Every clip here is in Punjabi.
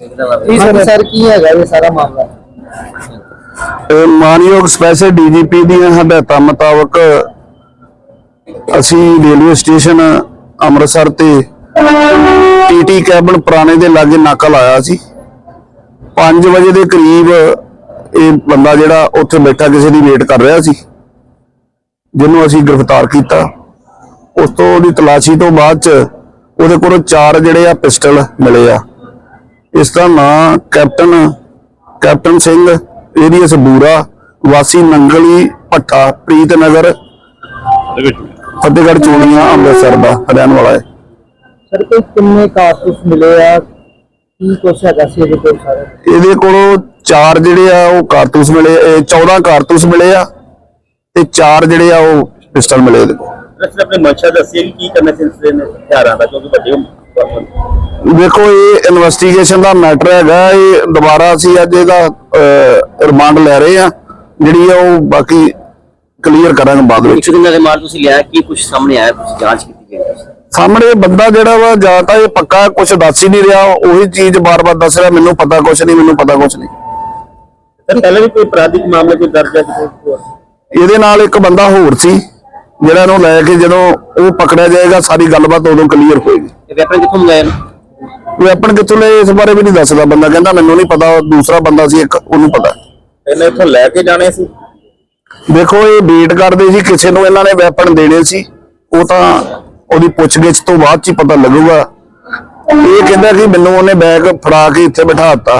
ਇਹ ਸਰ ਸਰ, ਕੀ ਹੈਗਾ ਇਹ ਸਾਰਾ ਮਾਮਲਾ? ਮਾਨਯੋਗ ਸਪੈਸ਼ਲ ਡੀਜੀਪੀ ਦੀਆਂ ਹਦਾਇਤਾਂ ਮੁਤਾਬਕ ਅਸੀਂ ਰੇਲਵੇ ਸਟੇਸ਼ਨ ਅੰਮ੍ਰਿਤਸਰ ਤੇ ਟੀਟੀ ਕੈਬਨ ਪੁਰਾਣੇ ਦੇ ਲਾਗੇ ਨਾਕਾ ਲਾਇਆ ਸੀ। 5 ਵਜੇ ਦੇ ਕਰੀਬ ਇਹ ਬੰਦਾ ਜਿਹੜਾ ਉੱਥੇ ਬੈਠਾ ਕਿਸੇ ਦੀ ਵੇਟ ਕਰ ਰਿਹਾ ਸੀ, ਜਿਹਨੂੰ ਅਸੀਂ ਗ੍ਰਿਫਤਾਰ ਕੀਤਾ। ਉਸ ਤੋਂ ਉਹਦੀ ਤਲਾਸ਼ੀ ਤੋਂ ਬਾਅਦ ਚ ਉਹਦੇ ਕੋਲੋਂ ਚਾਰ ਜਿਹੜੇ ਆ ਪਿਸਟਲ ਮਿਲੇ ਆ। ਇਸ ਦਾ ਨਾਂ ਕੈਪਟਨ ਕੈਪਟਨ ਸਿੰਘ ਏਰੀਅਸ ਬੂਰਾ ਵਾਸੀ ਨੰਗਲੀ ਭੱਟਾ ਪ੍ਰੀਤਨਗਰ ਫਤਿਹਗੜ੍ਹ ਚੂੜੀਆਂ ਅੰਮ੍ਰਿਤਸਰ ਦਾ ਰਹਿਣ ਵਾਲਾ ਹੈ। ਸਰ ਕੋਈ ਕਿੰਨੇ ਕਾਰਤੂਸ ਮਿਲੇ ਆ? ਕੀ ਕੁਛ ਹੈਗਾ ਸੀ ਇਹਦੇ ਕੋਲ ਸਾਰੇ? ਇਹਦੇ ਕੋਲੋਂ ਚਾਰ ਜਿਹੜੇ ਆ ਉਹ ਕਾਰਤੂਸ ਮਿਲੇ ਇਹ 14 ਕਾਰਤੂਸ ਮਿਲੇ ਆ ਤੇ ਚਾਰ ਜਿਹੜੇ ਆ ਉਹ ਪਿਸਟਲ ਮਿਲੇ ਇਹਦੇ ਕੋਲ। ਸਿਰ ਆਪਣੇ ਮਨਸ਼ਾ ਦੱਸਿਆ ਕਿ ਕੀ ਕਰਨਾ ਸਿਲਸਿਲੇ ਨੇ ਹਥਿਆਰਾਂ ਦਾ ਕਿਉਂਕਿ ਵੱਡੇ ਹੁੰਦੇ। ਦੇਖੋ ਇਹ ਇਨਵੈਸਟੀਗੇਸ਼ਨ ਦਾ ਮੈਟਰ ਹੈਗਾ। ਇਹ ਦੁਬਾਰਾ ਅਸੀਂ ਅੱਜ ਇਹਦਾ ਰਿਮਾਂਡ ਲੈ ਰਹੇ ਆ ਜਿਹੜੀ ਆ ਉਹ ਬਾਕੀ ਕਲੀਅਰ ਕਰਾਂਗੇ ਬਾਅਦ ਵਿੱਚ। ਇੱਕ ਦਿਨ ਦੇ ਮਾਲ ਤੁਸੀਂ ਲਿਆ ਕੀ ਕੁਝ ਸਾਹਮਣੇ ਆਇਆ ਕੁਝ ਜਾਂਚ ਕੀਤੀ ਗਈ ਸਾਹਮਣੇ ਬੰਦਾ ਜਿਹੜਾ ਵਾ ਜਾਂ ਤਾਂ ਇਹ ਪੱਕਾ ਕੁਝ ਦੱਸ ਹੀ ਨਹੀਂ ਰਿਹਾ ਉਹੀ ਚੀਜ਼ ਬਾਰ-ਬਾਰ ਦੱਸ ਰਿਹਾ ਮੈਨੂੰ ਪਤਾ ਕੁਝ ਨਹੀਂ ਮੈਨੂੰ ਪਤਾ ਕੁਝ ਨਹੀਂ। ਪਹਿਲਾਂ ਵੀ ਕੋਈ ਅਪਰਾਧਿਕ ਮਾਮਲਾ ਕੋਈ ਦਰਜ ਹੈ? ਇਹਦੇ ਨਾਲ ਇੱਕ ਬੰਦਾ ਹੋਰ ਸੀ ਜਿਹੜਾ ਇਹਨੂੰ ਲੈ ਕੇ ਜਦੋਂ ਉਹ ਪਕੜਿਆ ਜਾਏਗਾ ਸਾਰੀ ਗੱਲਬਾਤ ਉਦੋਂ ਕਲੀਅਰ ਹੋਏਗੀ। ਵੈਪਨ ਕਿੱਥੋਂ ਮੰਗਾਇਆ ਇਹਨੇ? ਵੈਪਨ ਕਿੱਥੋਂ ਲਏ ਇਸ ਬਾਰੇ ਵੀ ਨਹੀਂ ਦੱਸਦਾ ਬੰਦਾ। ਕਹਿੰਦਾ ਮੈਨੂੰ ਨਹੀਂ ਪਤਾ ਦੂਸਰਾ ਬੰਦਾ ਸੀ ਇੱਕ ਉਹਨੂੰ ਪਤਾ। ਇਹਨੇ ਇੱਥੋਂ ਲੈ ਕੇ ਜਾਣੇ ਸੀ? ਦੇਖੋ ਇਹ ਵੇਟ ਕਰਦੇ ਸੀ ਕਿਸੇ ਨੂੰ ਇਹਨਾਂ ਨੇ ਵੈਪਨ ਦੇਣੇ ਸੀ। ਉਹ ਤਾਂ ਉਹਦੀ ਪੁੱਛਗਿੱਛ ਤੋਂ ਬਾਅਦ ਚ ਹੀ ਪਤਾ ਲੱਗੂਗਾ। ਇਹ ਕਹਿੰਦਾ ਕਿ ਮੈਨੂੰ ਉਹਨੇ ਬੈਗ ਫੜਾ ਕੇ ਇੱਥੇ ਬਿਠਾ ਦਿੱਤਾ।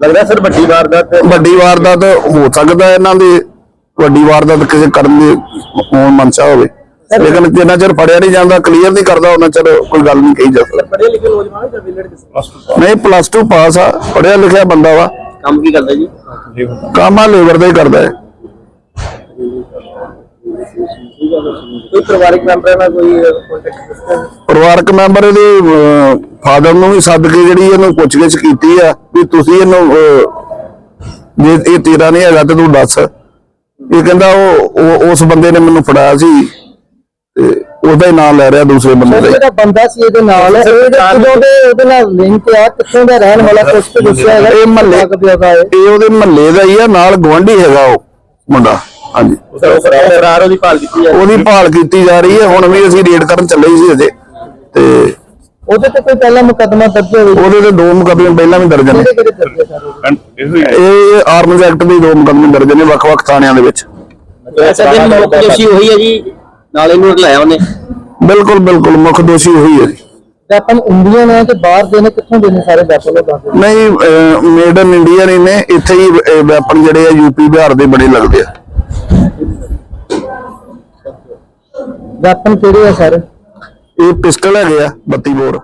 ਲੱਗਦਾ ਸਰ ਵੱਡੀ ਵਾਰਦਾਤ। ਵੱਡੀ ਵਾਰਦਾਤ ਹੋ ਸਕਦਾ ਇਹਨਾਂ ਦੀ। ਵੱਡੀ ਵਾਰਦਾਤ ਕਿਸੇ ਕਰਨ ਦੀ ਹੋਣ ਮਨਸ਼ਾ ਹੋਵੇ। ਲੇਕਿਨ ਜਿੰਨਾ ਚਿਰ ਫੜਿਆ ਨਹੀਂ ਜਾਂਦਾ ਕਲੀਅਰ ਨਹੀਂ ਕਰਦਾ ਉਹਨਾਂ ਚਿਰ ਕੋਈ ਗੱਲ ਨਹੀਂ ਕਹੀ ਜਾ ਸਕਦੀ। ਪੜ੍ਹੇ ਲਿਖੇ ਨੌਜਵਾਨ ਜਾਂ ਵਿਲੜ ਕਿਸ ਨਹੀਂ ਪਲੱਸ 2 ਪਾਸ ਆ ਪੜਿਆ ਲਿਖਿਆ ਬੰਦਾ ਵਾ। ਕੰਮ ਕੀ ਕਰਦਾ ਜੀ? ਕੰਮ ਆ ਲੇਬਰ ਦਾ ਹੀ ਕਰਦਾ ਹੈ। ਕੋਈ ਪਰਿਵਾਰਿਕ ਮੈਂਬਰ ਨਾਲ ਕੋਈ ਕੰਟੈਕਟ ਕੀਤਾ ਪਰਿਵਾਰਕ ਮੈਂਬਰ ਇਹਦੇ ਫਾਦਰ ਨੂੰ ਵੀ ਸੱਦ ਕੇ ਜਿਹੜੀ ਇਹਨੂੰ ਪੁੱਛਗਿੱਛ ਕੀਤੀ ਆ ਵੀ ਤੁਸੀਂ ਇਹਨੂੰ ਜੇ ਇਹ ਤੇਰਾ ਨਹੀਂ ਹੈਗਾ ਤੇ ਤੂੰ ਦੱਸ। ਇਹ ਕਹਿੰਦਾ ਉਹ ਉਸ ਬੰਦੇ ਨੇ ਮੈਨੂੰ ਫੜਾਇਆ ਸੀ। ਉਹਦਾ ਹੀ ਨਾਮ ਲੈ ਰਿਹਾ ਦੂਸਰੇ ਬੰਦੇ ਦਾ। ਜਿਹੜਾ ਬੰਦਾ ਸੀ ਇਹਦੇ ਨਾਲ ਇਹਦੇ ਕਿਦੋਂ ਦੇ ਉਹਦੇ ਨਾਲ ਲਿੰਕ ਆ? ਕਿੱਥੋਂ ਦਾ ਰਹਿਣ ਵਾਲਾ ਕੁਛ ਤੇ ਦੱਸਿਆ ਹੈਗਾ? ਇਹ ਮਹੱਲੇ ਇਹ? ਉਹਦੇ ਮਹੱਲੇ ਦਾ ਹੀ ਆ ਨਾਲ ਗਵਾਂਢੀ ਹੈਗਾ ਉਹ ਮੁੰਡਾ। ਹਾਂਜੀ। ਫਰਾਰ ਉਹਦੀ ਭਾਲ ਕੀਤੀ ਜਾ ਰਹੀ ਉਹਦੀ ਭਾਲ ਕੀਤੀ ਜਾ ਰਹੀ ਹੈ ਹੁਣ ਵੀ ਅਸੀਂ ਰੇਡ ਕਰਨ ਚੱਲੇ ਸੀ ਅਜੇ ਤੇ ਉਹਦੇ ਤੇ ਕੋਈ ਪਹਿਲਾ ਮੁਕੱਦਮਾ ਦਰਜ ਹੋਵੇ ਉਹਦੇ ਤੇ ਦੋ ਮੁਕੱਦਮੇ ਪਹਿਲਾਂ ਵੀ ਦਰਜ ਨੇ। ਇਹ ਆਰਮਜ਼ ਐਕਟ ਦੇ ਦੋ ਮੁਕੱਦਮੇ ਦਰਜ ਨੇ ਵੱਖ-ਵੱਖ ਥਾਣਿਆਂ ਦੇ ਵਿੱਚ। ਐਸਾ ਦਿਨ ਮੁੱਖ ਦੋਸ਼ੀ ਉਹੀ ਹੈ ਜੀ। ਨਾਲ ਇਹਨੂੰ ਲਾਇਆ ਉਹਨੇ ਬਿਲਕੁਲ ਬਿਲਕੁਲ ਮੁੱਖ ਦੋਸ਼ੀ ਉਹੀ ਹੈ। ਜੀ ਵੈਪਨ ਇੰਡੀਅਨ ਹੈ ਤੇ ਬਾਹਰ ਦੇ ਨੇ ਕਿੱਥੋਂ ਦੇ ਨੇ ਸਾਰੇ ਵੈਪਨ ਉਹ ਦੱਸ ਦਿਓ। ਨਹੀਂ ਮੇਡ ਇਨ ਇੰਡੀਆ ਨਹੀਂ ਨੇ ਇੱਥੇ ਹੀ ਵੈਪਨ ਜਿਹੜੇ ਆ ਯੂਪੀ ਬਿਹਾਰ ਦੇ ਬੜੇ ਲੱਗਦੇ ਆ। ਵੈਪਨ ਕਿਹੜੇ ਆ ਸਰ? ਇਹ ਪਿਸਟਲ ਹੈਗੇ ਆ 32 ਬੋਰ।